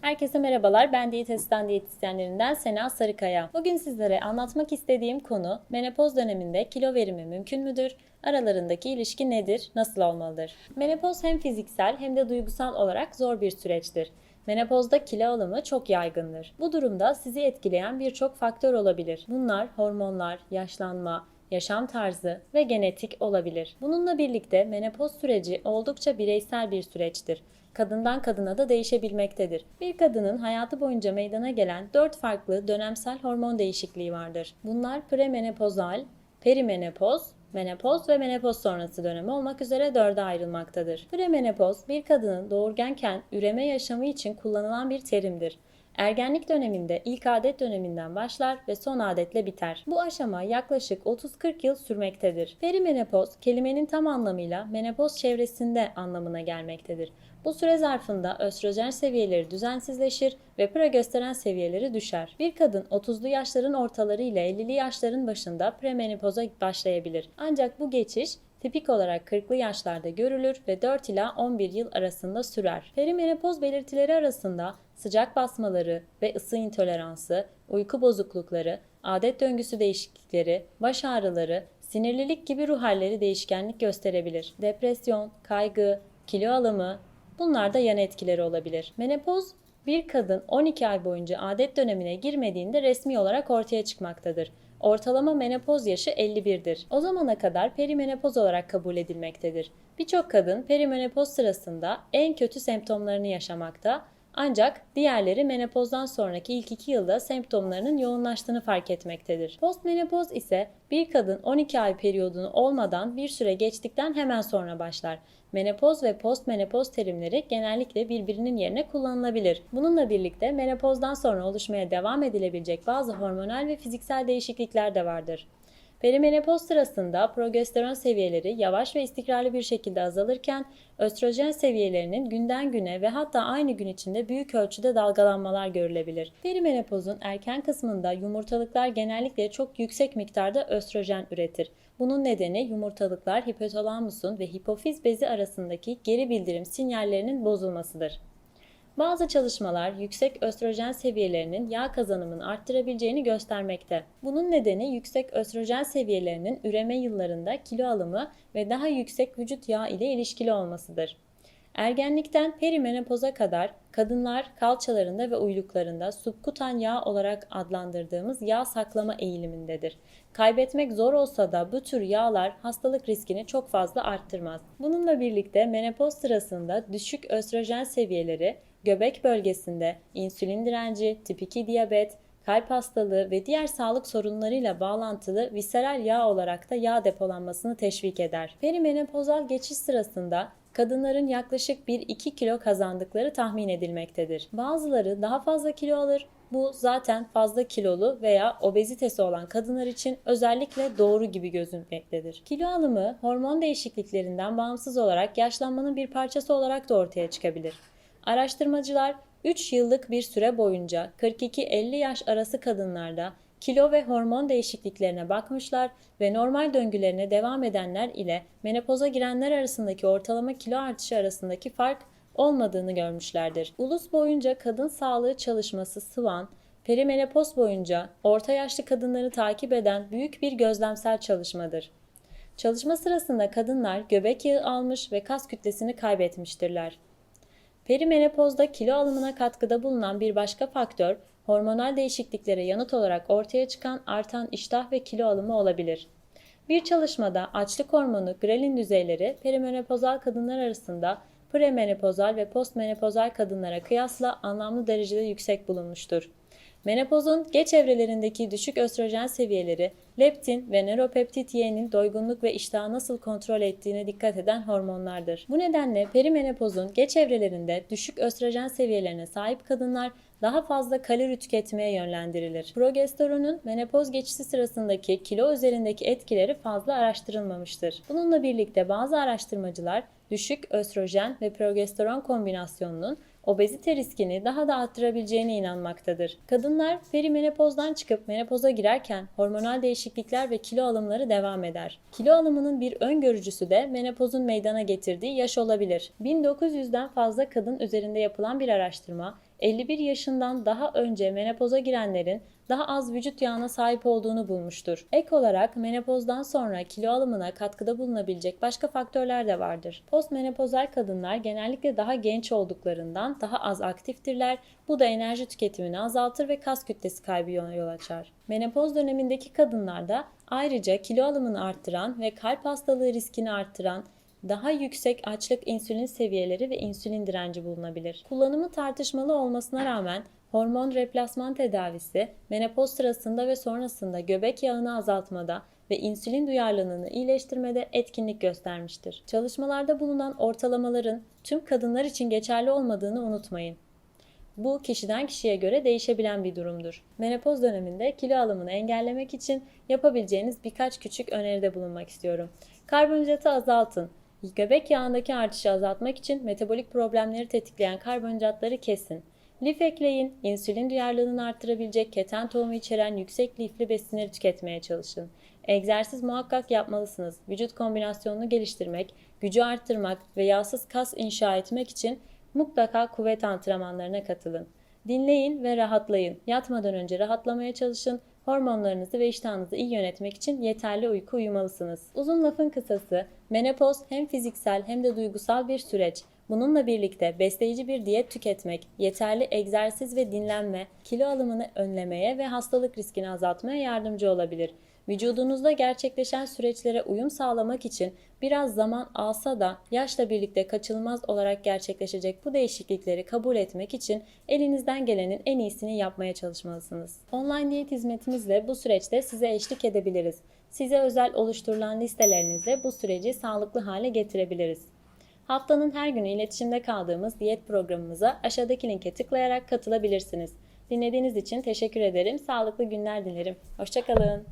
Herkese merhabalar. Ben Diyet Asistan Diyetisyenlerinden Sena Sarıkaya. Bugün sizlere anlatmak istediğim konu menopoz döneminde kilo verimi mümkün müdür? Aralarındaki ilişki nedir? Nasıl olmalıdır? Menopoz hem fiziksel hem de duygusal olarak zor bir süreçtir. Menopozda kilo alımı çok yaygındır. Bu durumda sizi etkileyen birçok faktör olabilir. Bunlar hormonlar, yaşlanma, yaşam tarzı ve genetik olabilir. Bununla birlikte menopoz süreci oldukça bireysel bir süreçtir. Kadından kadına da değişebilmektedir. Bir kadının hayatı boyunca meydana gelen 4 farklı dönemsel hormon değişikliği vardır. Bunlar premenopozal, perimenopoz, menopoz ve menopoz sonrası dönemi olmak üzere dörde ayrılmaktadır. Premenopoz bir kadının doğurgenken üreme yaşamı için kullanılan bir terimdir. Ergenlik döneminde ilk adet döneminden başlar ve son adetle biter. Bu aşama yaklaşık 30-40 yıl sürmektedir. Perimenopoz kelimenin tam anlamıyla menopoz çevresinde anlamına gelmektedir. Bu süre zarfında östrojen seviyeleri düzensizleşir ve progesteron seviyeleri düşer. Bir kadın 30'lu yaşların ortaları ile 50'li yaşların başında premenopoza başlayabilir. Ancak bu geçiş tipik olarak 40'lı yaşlarda görülür ve 4 ila 11 yıl arasında sürer. Perimenopoz belirtileri arasında sıcak basmaları ve ısı intoleransı, uyku bozuklukları, adet döngüsü değişiklikleri, baş ağrıları, sinirlilik gibi ruh halleri değişkenlik gösterebilir. Depresyon, kaygı, kilo alımı bunlar da yan etkileri olabilir. Menopoz bir kadın 12 ay boyunca adet dönemine girmediğinde resmi olarak ortaya çıkmaktadır. Ortalama menopoz yaşı 51'dir. O zamana kadar perimenopoz olarak kabul edilmektedir. Birçok kadın perimenopoz sırasında en kötü semptomlarını yaşamakta ancak diğerleri menopozdan sonraki ilk 2 yılda semptomlarının yoğunlaştığını fark etmektedir. Postmenopoz ise bir kadın 12 ay periyodunu olmadan bir süre geçtikten hemen sonra başlar. Menopoz ve postmenopoz terimleri genellikle birbirinin yerine kullanılabilir. Bununla birlikte menopozdan sonra oluşmaya devam edilebilecek bazı hormonal ve fiziksel değişiklikler de vardır. Perimenopoz sırasında progesteron seviyeleri yavaş ve istikrarlı bir şekilde azalırken östrojen seviyelerinin günden güne ve hatta aynı gün içinde büyük ölçüde dalgalanmalar görülebilir. Perimenopozun erken kısmında yumurtalıklar genellikle çok yüksek miktarda östrojen üretir. Bunun nedeni yumurtalıklar hipotalamusun ve hipofiz bezi arasındaki geri bildirim sinyallerinin bozulmasıdır. Bazı çalışmalar yüksek östrojen seviyelerinin yağ kazanımını arttırabileceğini göstermekte. Bunun nedeni yüksek östrojen seviyelerinin üreme yıllarında kilo alımı ve daha yüksek vücut yağı ile ilişkili olmasıdır. Ergenlikten perimenopoza kadar kadınlar kalçalarında ve uyluklarında subkutan yağ olarak adlandırdığımız yağ saklama eğilimindedir. Kaybetmek zor olsa da bu tür yağlar hastalık riskini çok fazla arttırmaz. Bununla birlikte menopoz sırasında düşük östrojen seviyeleri göbek bölgesinde insülin direnci, tip 2 diyabet, kalp hastalığı ve diğer sağlık sorunlarıyla bağlantılı visceral yağ olarak da yağ depolanmasını teşvik eder. Perimenopozal geçiş sırasında kadınların yaklaşık 1-2 kilo kazandıkları tahmin edilmektedir. Bazıları daha fazla kilo alır. Bu zaten fazla kilolu veya obezitesi olan kadınlar için özellikle doğru gibi gözükmektedir. Kilo alımı hormon değişikliklerinden bağımsız olarak yaşlanmanın bir parçası olarak da ortaya çıkabilir. Araştırmacılar 3 yıllık bir süre boyunca 42-50 yaş arası kadınlarda kilo ve hormon değişikliklerine bakmışlar ve normal döngülerine devam edenler ile menopoza girenler arasındaki ortalama kilo artışı arasındaki fark olmadığını görmüşlerdir. Ulus boyunca kadın sağlığı çalışması SWAN, perimenopoz boyunca orta yaşlı kadınları takip eden büyük bir gözlemsel çalışmadır. Çalışma sırasında kadınlar göbek yağı almış ve kas kütlesini kaybetmiştirler. Perimenopozda kilo alımına katkıda bulunan bir başka faktör, hormonal değişikliklere yanıt olarak ortaya çıkan artan iştah ve kilo alımı olabilir. Bir çalışmada açlık hormonu grelin düzeyleri perimenopozal kadınlar arasında premenopozal ve postmenopozal kadınlara kıyasla anlamlı derecede yüksek bulunmuştur. Menopozun geç evrelerindeki düşük östrojen seviyeleri, leptin ve nöropeptit Y'nin doygunluk ve iştahı nasıl kontrol ettiğine dikkat eden hormonlardır. Bu nedenle perimenopozun geç evrelerinde düşük östrojen seviyelerine sahip kadınlar daha fazla kalori tüketmeye yönlendirilir. Progesteronun menopoz geçişi sırasındaki kilo üzerindeki etkileri fazla araştırılmamıştır. Bununla birlikte bazı araştırmacılar düşük östrojen ve progesteron kombinasyonunun obezite riskini daha da arttırabileceğine inanmaktadır. Kadınlar perimenopozdan çıkıp menopoza girerken hormonal değişiklikler ve kilo alımları devam eder. Kilo alımının bir öngörücüsü de menopozun meydana getirdiği yaş olabilir. 1900'den fazla kadın üzerinde yapılan bir araştırma 51 yaşından daha önce menopoza girenlerin daha az vücut yağına sahip olduğunu bulmuştur. Ek olarak menopozdan sonra kilo alımına katkıda bulunabilecek başka faktörler de vardır. Postmenopozal kadınlar genellikle daha genç olduklarından daha az aktiftirler. Bu da enerji tüketimini azaltır ve kas kütlesi kaybı yol açar. Menopoz dönemindeki kadınlarda ayrıca kilo alımını arttıran ve kalp hastalığı riskini arttıran daha yüksek açlık insülin seviyeleri ve insülin direnci bulunabilir. Kullanımı tartışmalı olmasına rağmen hormon replasman tedavisi menopoz sırasında ve sonrasında göbek yağını azaltmada ve insülin duyarlılığını iyileştirmede etkinlik göstermiştir. Çalışmalarda bulunan ortalamaların tüm kadınlar için geçerli olmadığını unutmayın. Bu kişiden kişiye göre değişebilen bir durumdur. Menopoz döneminde kilo alımını engellemek için yapabileceğiniz birkaç küçük öneride bulunmak istiyorum. Karbonhidratı azaltın. Göbek yağındaki artışı azaltmak için metabolik problemleri tetikleyen karbonhidratları kesin. Lif ekleyin, insülin duyarlılığını arttırabilecek keten tohumu içeren yüksek lifli besinleri tüketmeye çalışın. Egzersiz muhakkak yapmalısınız. Vücut kombinasyonunu geliştirmek, gücü arttırmak ve yağsız kas inşa etmek için mutlaka kuvvet antrenmanlarına katılın. Dinleyin ve rahatlayın. Yatmadan önce rahatlamaya çalışın. Hormonlarınızı ve iştahınızı iyi yönetmek için yeterli uyku uyumalısınız. Uzun lafın kısası, menopoz hem fiziksel hem de duygusal bir süreç. Bununla birlikte besleyici bir diyet tüketmek, yeterli egzersiz ve dinlenme, kilo alımını önlemeye ve hastalık riskini azaltmaya yardımcı olabilir. Vücudunuzda gerçekleşen süreçlere uyum sağlamak için biraz zaman alsa da yaşla birlikte kaçınılmaz olarak gerçekleşecek bu değişiklikleri kabul etmek için elinizden gelenin en iyisini yapmaya çalışmalısınız. Online diyet hizmetimizle bu süreçte size eşlik edebiliriz. Size özel oluşturulan listelerinizle bu süreci sağlıklı hale getirebiliriz. Haftanın her günü iletişimde kaldığımız diyet programımıza aşağıdaki linke tıklayarak katılabilirsiniz. Dinlediğiniz için teşekkür ederim. Sağlıklı günler dilerim. Hoşçakalın.